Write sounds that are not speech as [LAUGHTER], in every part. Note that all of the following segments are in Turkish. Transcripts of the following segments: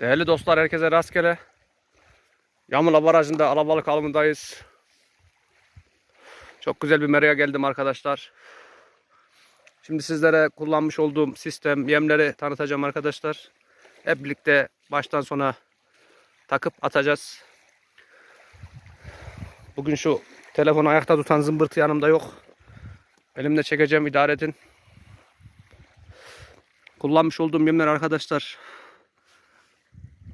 Değerli dostlar herkese rastgele. Yamula Barajı'nda alabalık alımındayız. Çok güzel bir meraya geldim arkadaşlar. Şimdi sizlere kullanmış olduğum sistem, yemleri tanıtacağım arkadaşlar. Hep birlikte baştan sona takıp atacağız. Bugün şu telefonu ayakta tutan zımbırtı yanımda yok. Elimde çekeceğim idare edin. Kullanmış olduğum yemler arkadaşlar.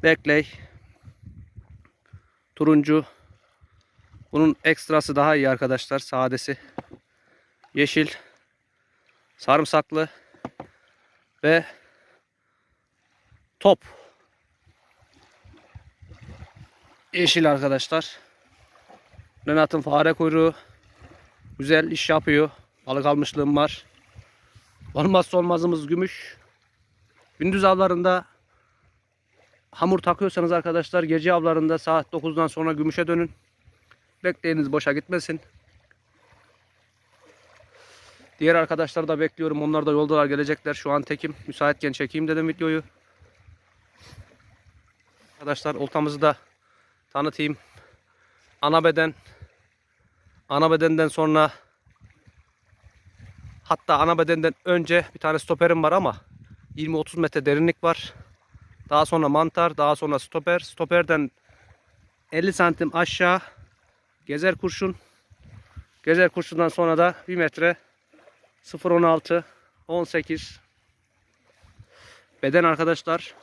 Bekley. Turuncu. Bunun ekstrası daha iyi arkadaşlar. Sadesi. Yeşil. Sarımsaklı. Ve top. Yeşil arkadaşlar. Renat'ın fare kuyruğu. Güzel iş yapıyor. Balık almışlığım var. Olmazsa olmazımız gümüş. Gündüz avlarında hamur takıyorsanız arkadaşlar gece avlarında saat 9'dan sonra gümüşe dönün. Bekleyiniz boşa gitmesin. Diğer arkadaşlar da bekliyorum. Onlar da yoldalar gelecekler. Şu an tekim. Müsaitken çekeyim dedim videoyu. Arkadaşlar oltamızı da tanıtayım. Ana beden. Ana bedenden sonra hatta ana bedenden önce bir tane stoperim var ama 20-30 metre derinlik var. Daha sonra mantar, daha sonra stoper. Stoperden 50 santim aşağı gezer kurşun. Gezer kurşundan sonra da 1 metre 0.16 18 beden arkadaşlar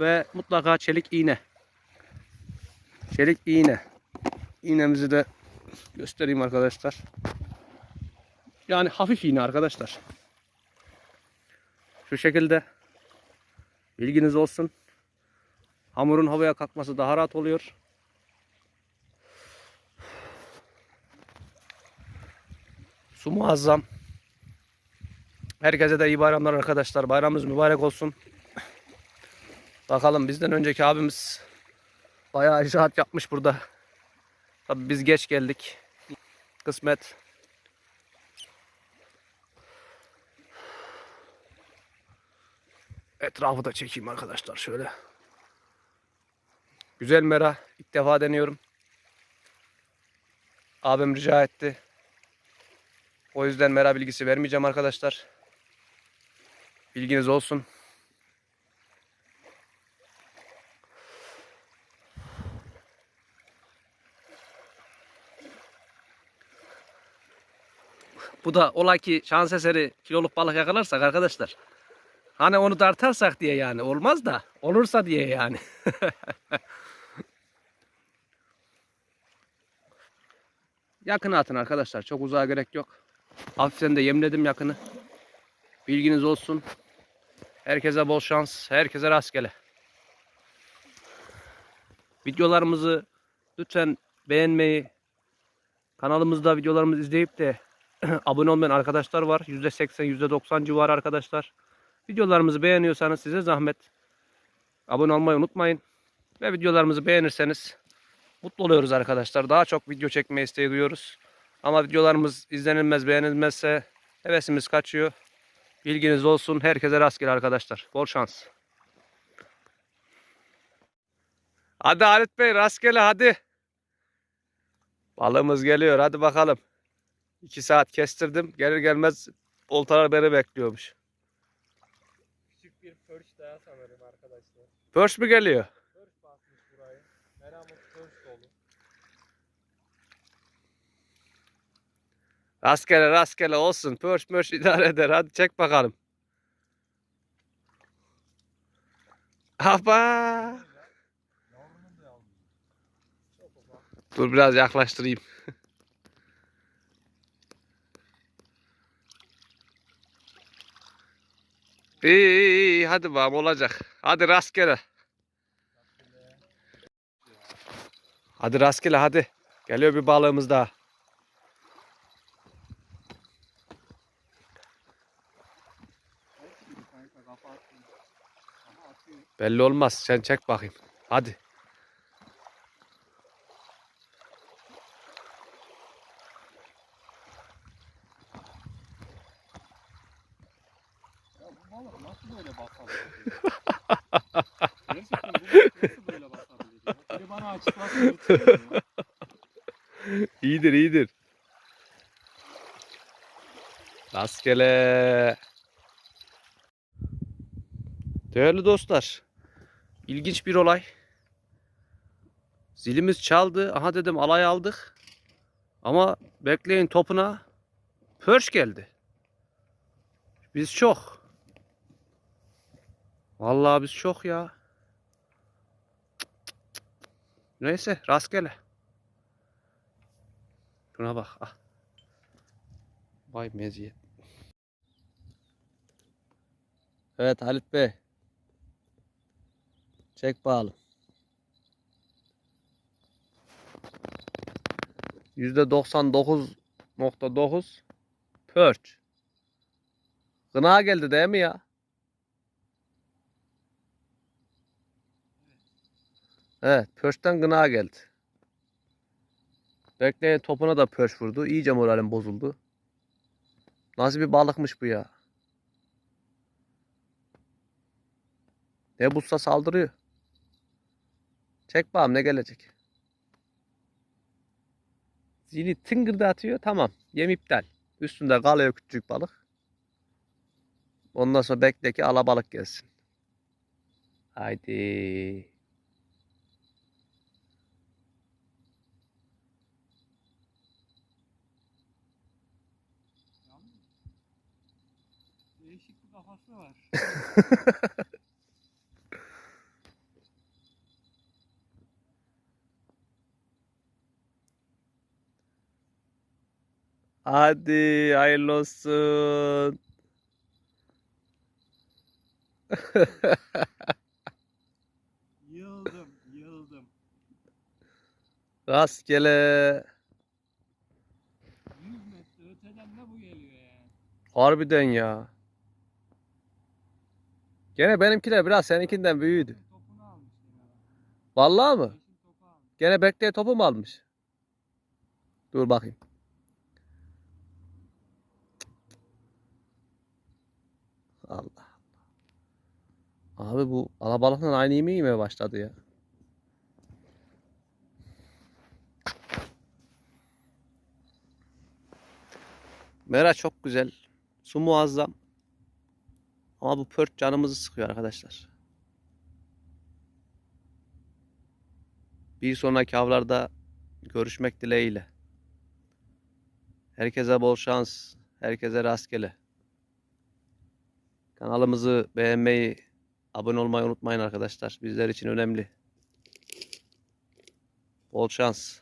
ve mutlaka çelik iğne. Çelik iğne. İğnemizi de göstereyim arkadaşlar. Yani hafif iğne arkadaşlar. Şu şekilde bilginiz olsun. Hamurun havaya kalkması daha rahat oluyor. Su muazzam. Herkese de iyi bayramlar arkadaşlar. Bayramımız mübarek olsun. Bakalım bizden önceki abimiz bayağı icraat yapmış burada. Tabii biz geç geldik. Kısmet. Etrafı da çekeyim arkadaşlar şöyle. Güzel mera. İlk defa deniyorum. Abim rica etti. O yüzden mera bilgisi vermeyeceğim arkadaşlar. Bilginiz olsun. Bu da ola ki şans eseri kiloluk balık yakalarsak arkadaşlar. Hani onu tartarsak diye yani olmaz da olursa diye yani. [LAUGHS] Yakına atın arkadaşlar. Çok uzağa gerek yok. Hafiften de yemledim yakını. Bilginiz olsun. Herkese bol şans. Herkese rastgele. Videolarımızı lütfen beğenmeyi, kanalımızda videolarımızı izleyip de [CLEARS THROAT] abone olmayan arkadaşlar var. %80, %90 civarı arkadaşlar. Videolarımızı beğeniyorsanız size zahmet. Abone olmayı unutmayın. Ve videolarımızı beğenirseniz mutlu oluyoruz arkadaşlar. Daha çok video çekme isteği duyuyoruz. Ama videolarımız izlenilmez, beğenilmezse hevesimiz kaçıyor. Bilginiz olsun. Herkese rastgele arkadaşlar. Bol şans. Hadi Halit Bey rastgele hadi. Balığımız geliyor. Hadi bakalım. 2 saat kestirdim. Gelir gelmez oltalar beni bekliyormuş. Bir pörç daha sanırım arkadaşlar. Pörs mü geliyor? Pörç basmış burayı. Meramut pörç dolu. Rastgele rastgele olsun. Pörs mörş idare eder. Hadi çek bakalım. Ufak. Dur biraz yaklaştırayım. [LAUGHS] İyi iyi iyi hadi bakalım olacak. Hadi rastgele. Hadi rastgele hadi. Geliyor bir balığımız daha. Belli olmaz. Sen çek bakayım. Hadi. Bu balık nasıl böyle [LAUGHS] iyidir iyidir. Rastgele. Değerli dostlar. ilginç bir olay. Zilimiz çaldı. Aha dedim alay aldık. Ama bekleyin topuna pörş geldi. Biz çok. Vallahi biz çok ya. Neyse rastgele. Şuna bak. Ah. Vay meziyet. Evet Halit Bey. Çek bakalım. %99.9 Perch. Gına geldi değil mi ya? Evet, Perch'ten gına geldi. Bekleyen topuna da Perch vurdu. İyice moralim bozuldu. Nasıl bir balıkmış bu ya? Ne bulsa saldırıyor. Çek bakalım ne gelecek. Zili tıngırdatıyor. Tamam. Yem iptal. Üstünde kalıyor küçük balık. Ondan sonra bekle ki alabalık gelsin. Haydi. Değişik bir kafası var. [LAUGHS] Hadi hayırlı olsun. [LAUGHS] Yıldım, yıldım. Rastgele. 100 metre öteden de bu geliyor yani. Harbiden ya. Gene benimkiler biraz seninkinden yine. Vallahi mı? Gene bekleye topu mu almış? Dur bakayım. Allah. Abi bu alabalıkla aynı yemeği yemeye başladı ya. Mera çok güzel. Su muazzam. Ama bu pört canımızı sıkıyor arkadaşlar. Bir sonraki avlarda görüşmek dileğiyle. Herkese bol şans. Herkese rastgele. Kanalımızı beğenmeyi, abone olmayı unutmayın arkadaşlar. Bizler için önemli. Bol şans.